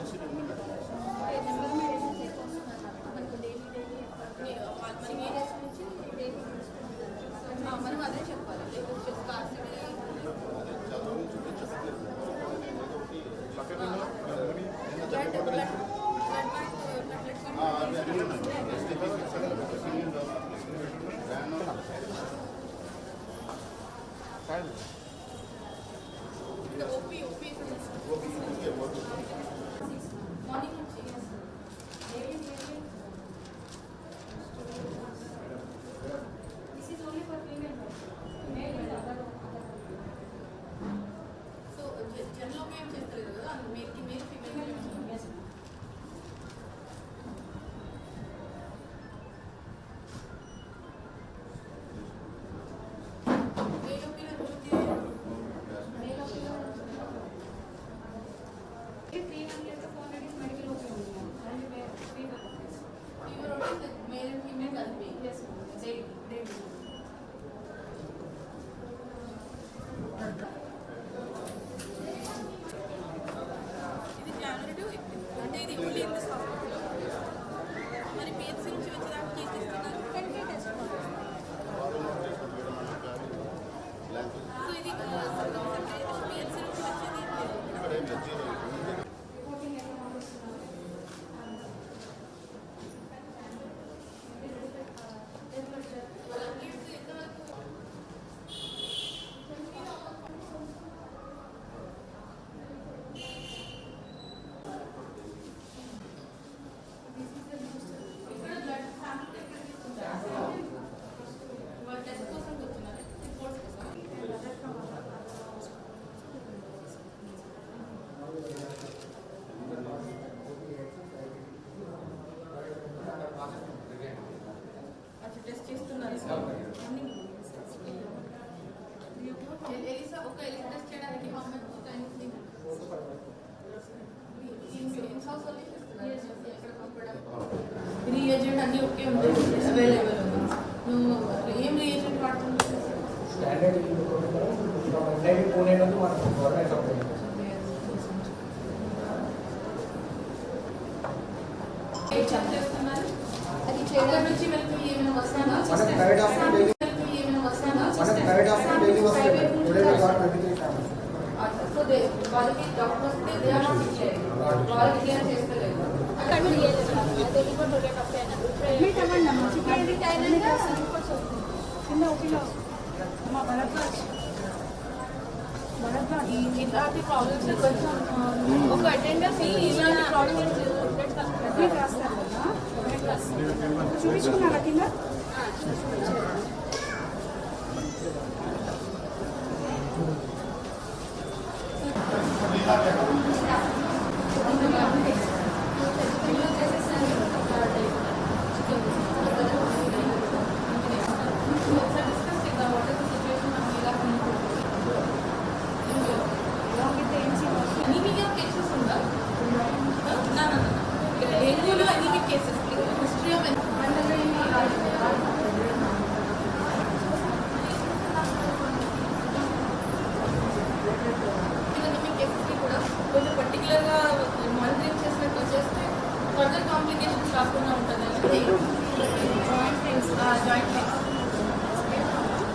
that shit reagent అన్ని ఒకే ఉంటాయి available నువ్వు ఏం రియేజెంట్ వాడుతున్నావు స్టాండర్డ్ ఇది పూణే నుండి మనం గవర్నమెంట్ కంపెనీ చెక్ చేస్తున్నారు అది చేయడం నుంచి మనకు ఏమైనా వస్తాను మనకు ప్రైవేట్ హాస్పిటల్ డైలీ మనకు ప్రైవేట్ హాస్పిటల్ డైలీ వస్తుంది ఎవరైనా ద్వారా ప్రతిదీ వాళ్ళకి డాక్టర్స్ వాళ్ళు క్లియర్ చేస్తలేదు. మా భరద్వాజ్ భరద్వాజ్ ఇలాంటి ప్రాబ్లమ్స్ చూపించుకున్నారా కింద? Thank you. కాకుండా ఉంటుంది. అనేది జాయింట్ పెయిన్స్ జాయింట్ పెయిన్స్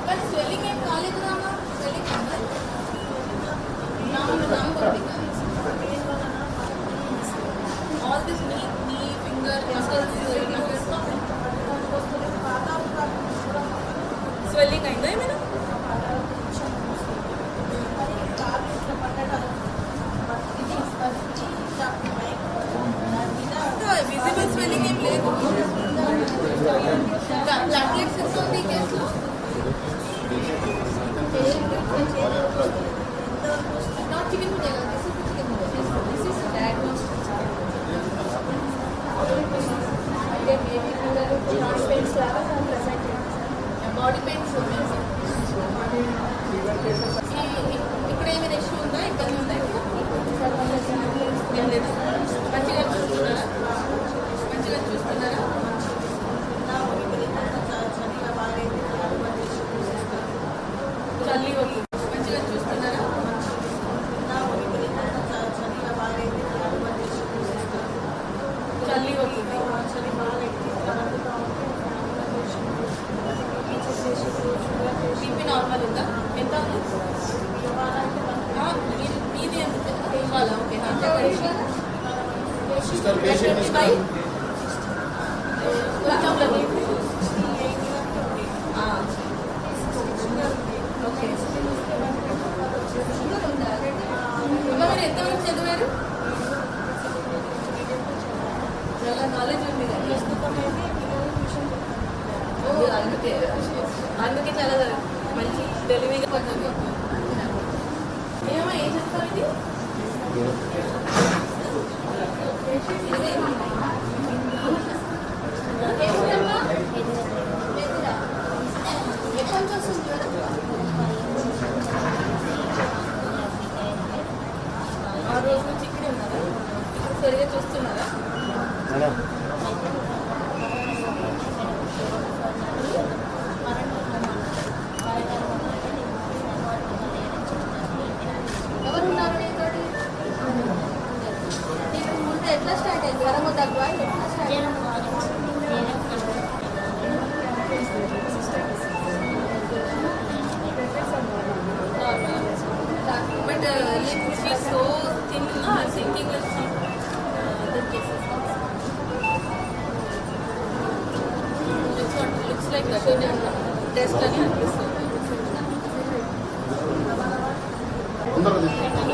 కానీ స్వెల్లింగ్ ఏం కాలేదు రామా? స్వెల్లింగ్ రాములు రాముకుంది all this knee knee finger muscles e, e, e sister patient By? ఎంతవరకు చదివారు చాలా నాలెడ్జ్ ఉంది ఓ, అందుకే అందుకే చాలా మంచి తెలివిగా పడుతుంది ఏమో ఏం చెప్తారు ఇది 네. No, I'm thinking of some uh, other cases. also. Looks what looks like that in a test and అనిపిస్తుంది తొందరగా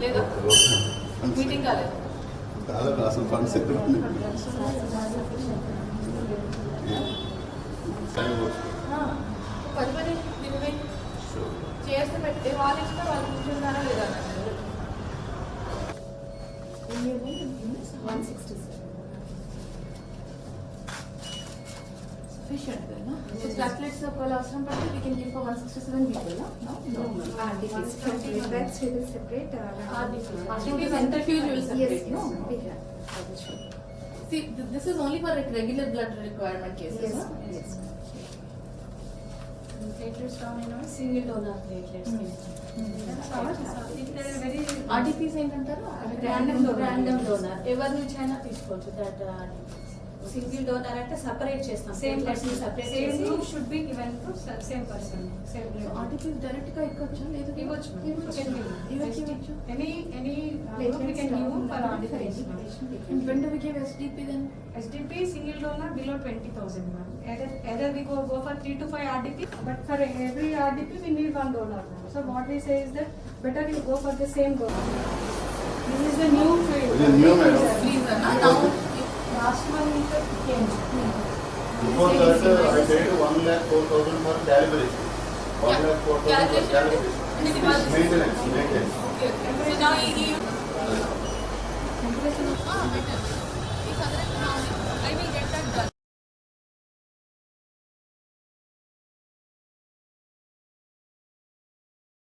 లేదా. మీటింగ్ కాలేదు. కాదు అసలు ఫండ్స్ ఎక్కడ ఉంది? పది పది ఇరవై. చేస్తే పెడితే వాళ్ళు ఇస్తే వాళ్ళు కూర్చున్నారా లేదా. One sixty Sufficient no? So platelets ఒకవేళ అవసరం పడితే we can give for 167 people, no? No? RDPs, complete bags we will separate. uh, RDPs. RDPs centrifuge will Yes, separate, yes, no? I will show. See, th- this is only for regular blood requirement cases, Yes, no? yes. Platelets our single donor platelets very RDPs ఏంటంటారు? Donor. Random donor ఎవరి నుంచి అయినా తీసుకోవచ్చు that single donor అంటే separate చేస్తాం same platelets person, separate same చేసి group should be given to sa- same person, same So blood. RDPs direct గా ఇవ్వచ్చా? లేదు ఇవ్వచ్చు. ఇవ్వచ్చు. Can give. ఇవ్వచ్చు, ఇవ్వచ్చు. Any, any uh, group we can give for RDPs. And when do we give SDP then? SDP single donor below twenty thousand ma'am. Either, either we go, go for three to five RDP, but for every RDP we need one donor. So what we say is that better you go for the same donor. This is the new field. This is new, madam. Please, అన్న. Now, Last month came. Before that, I paid one lakh four thousand for calibration. One lakh four thousand for calibration. Maintenance, maintenance. Okay, okay. So now Ah, better. ఈ చదరంగా